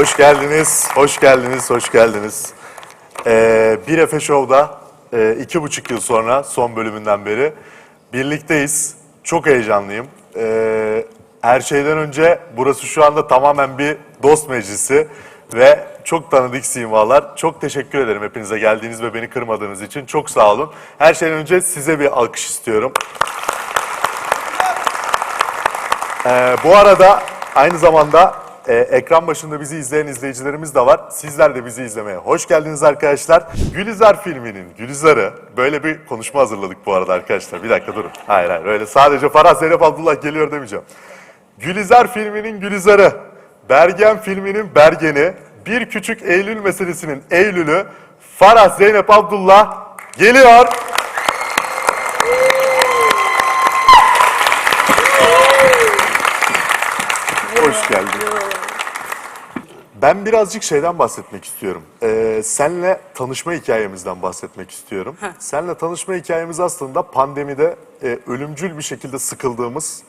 Hoş geldiniz, hoş geldiniz, hoş geldiniz. Ee, bir Efe Show'da e, iki buçuk yıl sonra son bölümünden beri birlikteyiz. Çok heyecanlıyım. Ee, her şeyden önce burası şu anda tamamen bir dost meclisi ve çok tanıdık simalar. Çok teşekkür ederim hepinize geldiğiniz ve beni kırmadığınız için. Çok sağ olun. Her şeyden önce size bir alkış istiyorum. Ee, bu arada aynı zamanda e, ekran başında bizi izleyen izleyicilerimiz de var. Sizler de bizi izlemeye hoş geldiniz arkadaşlar. Gülizar filminin Gülizar'ı böyle bir konuşma hazırladık bu arada arkadaşlar. Bir dakika durun. Hayır hayır öyle sadece Farah Zeynep Abdullah geliyor demeyeceğim. Gülizar filminin Gülizar'ı, Bergen filminin Bergen'i, Bir Küçük Eylül meselesinin Eylül'ü Farah Zeynep Abdullah geliyor. Hoş geldin. Ben birazcık şeyden bahsetmek istiyorum. Ee, senle tanışma hikayemizden bahsetmek istiyorum. Senle tanışma hikayemiz aslında pandemide e, ölümcül bir şekilde sıkıldığımız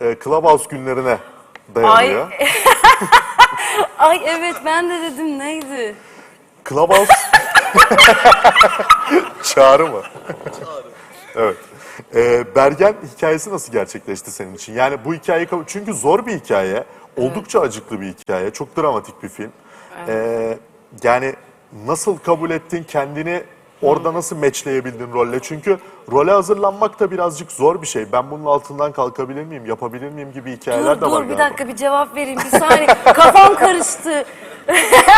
e, Clubhouse günlerine dayanıyor. Ay evet ben de dedim neydi? Clubhouse... Çağrı mı? evet. Ee, Bergen hikayesi nasıl gerçekleşti senin için? Yani bu hikayeyi. Çünkü zor bir hikaye. Oldukça acıklı bir hikaye. Çok dramatik bir film. Ee, yani nasıl kabul ettin kendini orada nasıl meçleyebildin rolle? Çünkü role hazırlanmak da birazcık zor bir şey. Ben bunun altından kalkabilir miyim, yapabilir miyim gibi hikayeler Dur de var dur bir galiba. dakika bir cevap vereyim bir saniye. Kafam karıştı.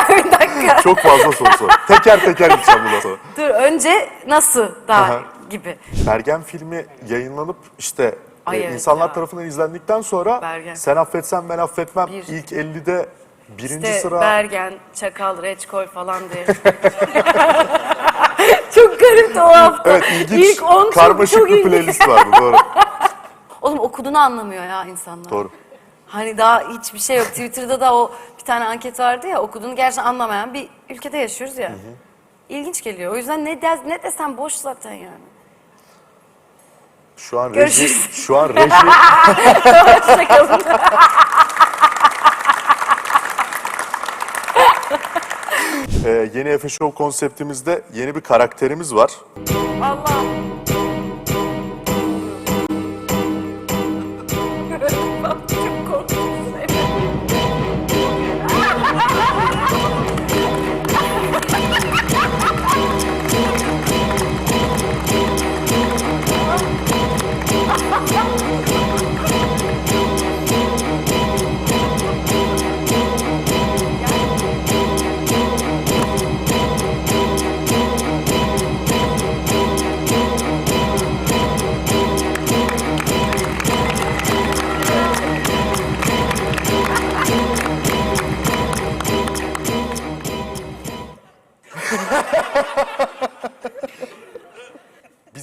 bir dakika. Çok fazla soru sor. Teker teker gideceğim bundan sonra. Dur önce nasıl daha Aha. gibi. Bergen filmi yayınlanıp işte Ay evet insanlar ya. tarafından izlendikten sonra Bergen. Sen Affetsen Ben Affetmem Bir. ilk 50'de birinci İşte sıra. Bergen, Çakal, Reçkol falan diye. çok garipti o hafta. Evet ilginç İlk 10 çok, karmaşık çok bir ilginç. playlist vardı doğru. Oğlum okuduğunu anlamıyor ya insanlar. doğru. Hani daha hiçbir şey yok. Twitter'da da o bir tane anket vardı ya okuduğunu gerçekten anlamayan bir ülkede yaşıyoruz ya. İlginç geliyor. O yüzden ne, de, ne desem boş zaten yani. Şu an reji, Görüşürüz. şu an reji, Hoşçakalın. e, yeni Efe Show konseptimizde yeni bir karakterimiz var. Allah.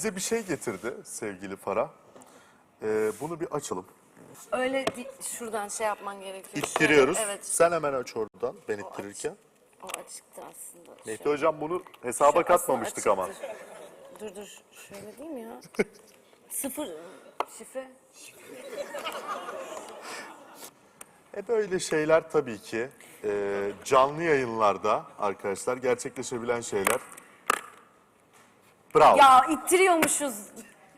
Bize bir şey getirdi sevgili Farah. E, bunu bir açalım. Öyle di- şuradan şey yapman gerekiyor. İttiriyoruz. Şöyle, Evet. Sen hemen aç oradan ben ittirirken. O açıktı aslında. Mehdi Hocam bunu hesaba katmamıştık aslında ama. açıktır. Dur dur. Şöyle değil mi ya? Sıfır şifre. E böyle şeyler tabii ki e, canlı yayınlarda arkadaşlar gerçekleşebilen şeyler. Bravo. Ya ittiriyormuşuz.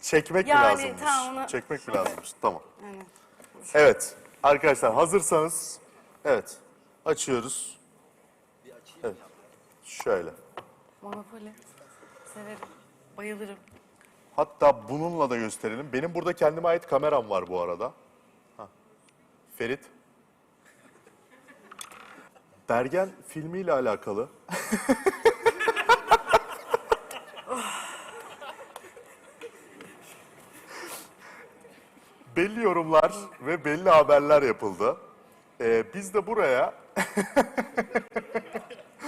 Çekmek Yani mi lazımmış? tamam, onu- Çekmek mi lazımmış? Tamam. Evet. Arkadaşlar hazırsanız evet açıyoruz. Evet. Şöyle. Monopoly. Severim. Bayılırım. Hatta bununla da gösterelim. Benim burada kendime ait kameram var bu arada. Hah. Ferit. Bergen filmiyle alakalı. belli yorumlar ve belli haberler yapıldı. Ee, biz de buraya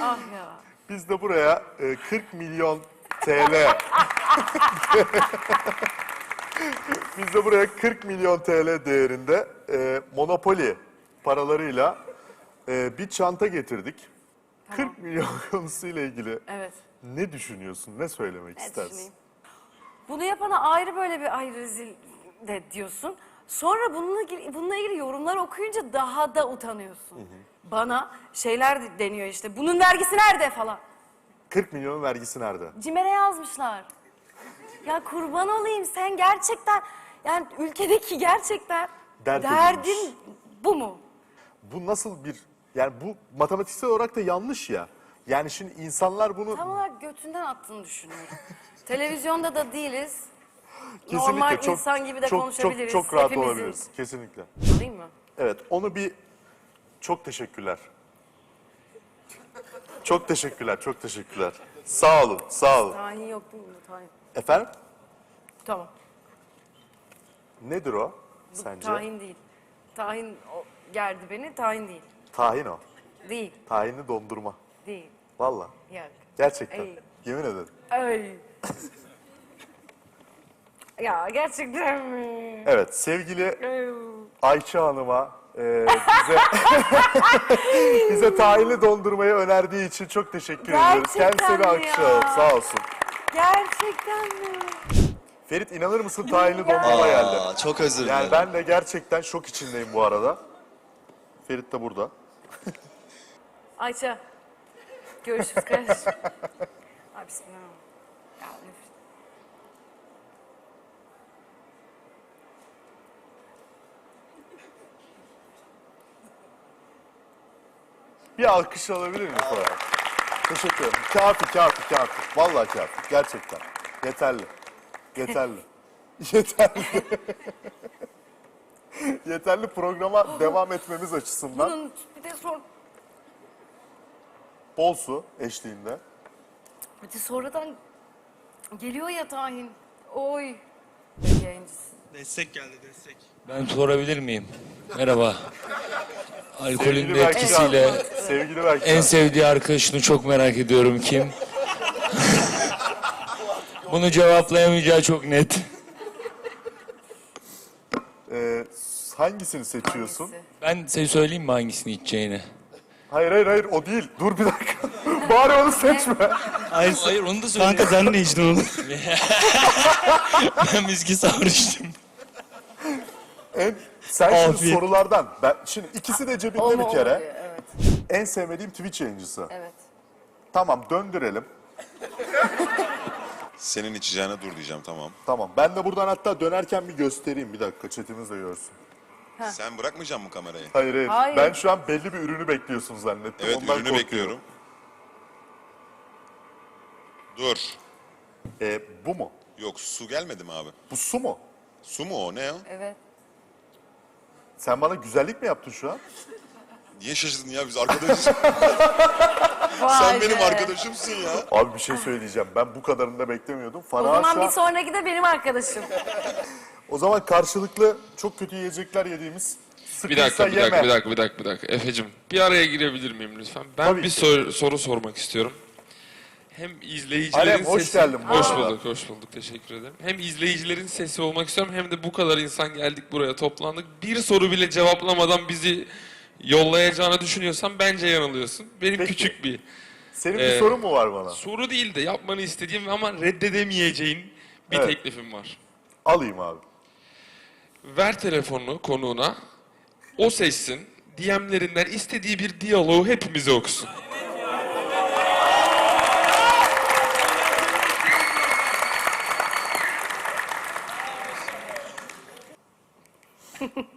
Ah ya. biz de buraya e, 40 milyon TL Biz de buraya 40 milyon TL değerinde e, Monopoly paralarıyla e, bir çanta getirdik. 40 milyon konusuyla ilgili Evet. ne düşünüyorsun, ne söylemek Ne istersin? düşüneyim? Bunu yapana ayrı böyle bir ay rezil de diyorsun. Sonra bununla ilgili, bununla ilgili yorumlar okuyunca daha da utanıyorsun. bana şeyler deniyor işte. Bunun vergisi nerede falan. 40 milyonun vergisi nerede? Cimer'e yazmışlar. Ya kurban olayım sen gerçekten yani ülkedeki gerçekten Dert derdin edilmiş. bu mu? Bu nasıl bir yani bu matematiksel olarak da yanlış ya. Yani şimdi insanlar bunu Tam olarak götünden attığını düşünüyorum. Televizyonda da değiliz. Kesinlikle Normal çok insan gibi de çok, konuşabiliriz. Çok, çok rahat Hepimizin. olabiliriz. Kesinlikle. Alayım mı? Evet onu bir çok teşekkürler. Çok teşekkürler, çok teşekkürler. Sağ olun, sağ olun. Tahin yok değil mi? Tahin. Efendim? Tamam. Nedir o Bu sence? tahin değil. Tahin o, gerdi beni. Tahin değil. Tahin o. Değil. Tahinli dondurma. Değil. Valla. Yok. Gerçekten. Ey. Yemin ederim. Ay. Ya gerçekten mi? Evet sevgili Ay. Ayça Hanım'a e, bize bize tahinli dondurmayı önerdiği için çok teşekkür ediyoruz. Gerçekten Kendisine bir ya? Sağ olsun. Gerçekten mi? Ferit inanır mısın tahinli dondurma geldi. Aa, çok özür dilerim. Yani ben de gerçekten şok içindeyim bu arada. Ferit de burada. Ayça. Görüşürüz kardeşim. Ay bismillah. Ya, nefret. Bir alkış alabilir miyim falan? Teşekkür ederim. Kafi, kafi, kafi. Vallahi kafi. Gerçekten. Yeterli. Yeterli. Yeterli. Yeterli programa devam etmemiz açısından. Bunun bir de sor... Bol su eşliğinde. Bir de sonradan geliyor ya tahin. Oy. Yayıncısı. Destek geldi destek. Ben sorabilir miyim? Merhaba. Alkolün de Berkcan. etkisiyle Sevgili Berkcan. en sevdiği arkadaşını çok merak ediyorum kim? Bunu cevaplayamayacağı çok net. Ee, hangisini seçiyorsun? Hangisi? Ben size söyleyeyim mi hangisini içeceğini? Hayır hayır hayır o değil. Dur bir dakika. Bari onu seçme. Hayır, Hayır onu da söyleyeyim. Kanka sen ne içtin onu? ben viski sarmıştım. En, sen şimdi Afiyet. sorulardan. Ben, şimdi ikisi de cebinde Olma bir kere. oluyor, Evet. En sevmediğim Twitch yayıncısı. Evet. Tamam döndürelim. Senin içeceğine dur diyeceğim tamam. Tamam. Ben de buradan hatta dönerken bir göstereyim. Bir dakika chatimiz de görsün. Sen bırakmayacaksın mı kamerayı? Hayır hayır. Hayır. Ben şu an belli bir ürünü bekliyorsun zannettim. Evet Ondan ürünü korkuyorum. bekliyorum. Dur. Ee, bu mu? Yok su gelmedi mi abi? Bu su mu? Su mu o ne o? Evet. Sen bana güzellik mi yaptın şu an? Niye şaşırdın ya biz arkadaşız. Vay Sen benim be. arkadaşımsın ya. Abi bir şey söyleyeceğim. Ben bu kadarını da beklemiyordum. O Farah zaman şu bir sonraki de benim arkadaşım. O zaman karşılıklı çok kötü yiyecekler yediğimiz sıkıysa Bir dakika, bir yeme. dakika, bir dakika, bir dakika, bir dakika. Efe'cim, bir araya girebilir miyim lütfen? Ben Tabii bir ki. sor- soru sormak istiyorum. Hem izleyicilerin Alem, hoş sesi... geldin bu Hoş arada. bulduk, hoş bulduk. Teşekkür ederim. Hem izleyicilerin sesi olmak istiyorum hem de bu kadar insan geldik buraya toplandık. Bir soru bile cevaplamadan bizi yollayacağını düşünüyorsan bence yanılıyorsun. Benim Peki. küçük bir Senin bir Ee, sorun mu var bana? soru değil de yapmanı istediğim ama reddedemeyeceğin bir Evet. teklifim var. Alayım abi. Ver telefonunu konuğuna. O seçsin. DM'lerinden istediği bir diyaloğu hepimize okusun.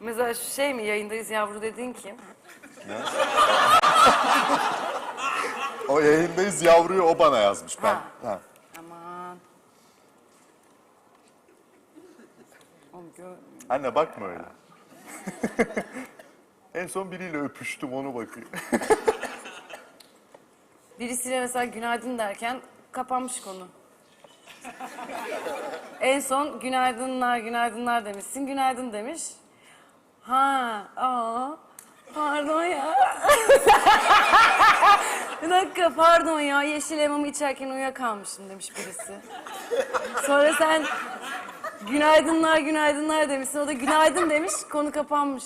Mesela şu şey mi yayındayız yavru dediğin kim? O yayındayız yavruyu o bana yazmış. Ben. Ha. Ha. Aman. Oğlum gör... Anne bakma öyle. en son biriyle öpüştüm onu bakayım. Birisiyle mesela günaydın derken kapanmış konu. En son günaydınlar günaydınlar demişsin. Günaydın demiş. Ha, aa, pardon ya. Bir dakika pardon ya yeşil elmamı içerken uyuyakalmışım demiş birisi. Sonra sen günaydınlar günaydınlar demişsin. O da günaydın demiş konu kapanmış.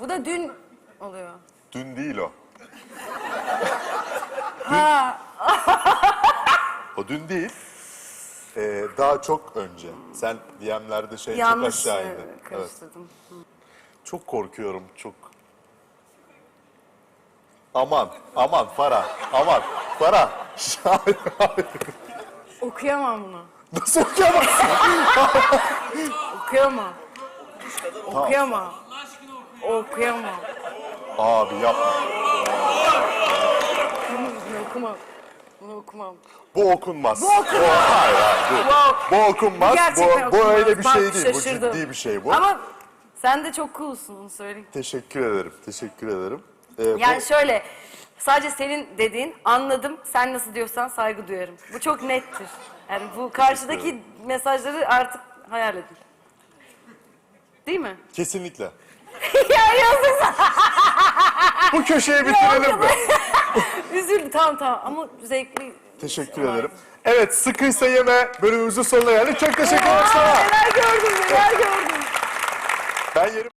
Bu da dün oluyor. Dün değil o. Ha, O dün değil. Ee, daha çok önce. Sen DM'lerde şey yanlış çok aşağı e, karıştırdım. Çok korkuyorum, çok. Aman, aman Farah, aman Farah. Hayır. Okuyamam bunu. Nasıl okuyamazsın? Okuyamam. Okuyamam. Okuyamam. Abi yapma. Bunu okumam. Bu okunmaz. Bu okunmaz. hayır, hayır, bu, bu okunmaz. Gerçekten Bu, bu okunmaz. öyle bir Bak, şey değil. Bu şaşırdım. ciddi bir şey bu. Ama sen de çok coolsun onu söyleyeyim. Teşekkür ederim, teşekkür ederim. Ee, Yani bu- şöyle, sadece senin dediğin anladım, sen nasıl diyorsan saygı duyarım. Bu çok nettir. Yani bu karşıdaki mesajları artık hayal edin. Değil mi? Kesinlikle. ya yazık Bu köşeyi bitirelim mi? Üzüldüm tamam tamam ama zevkli. Teşekkür ederim. Evet, sıkıysa yeme bölümümüzün sonuna geldik. Çok teşekkür ederim sana. Neler gördüm neler gördüm. Ben yerim.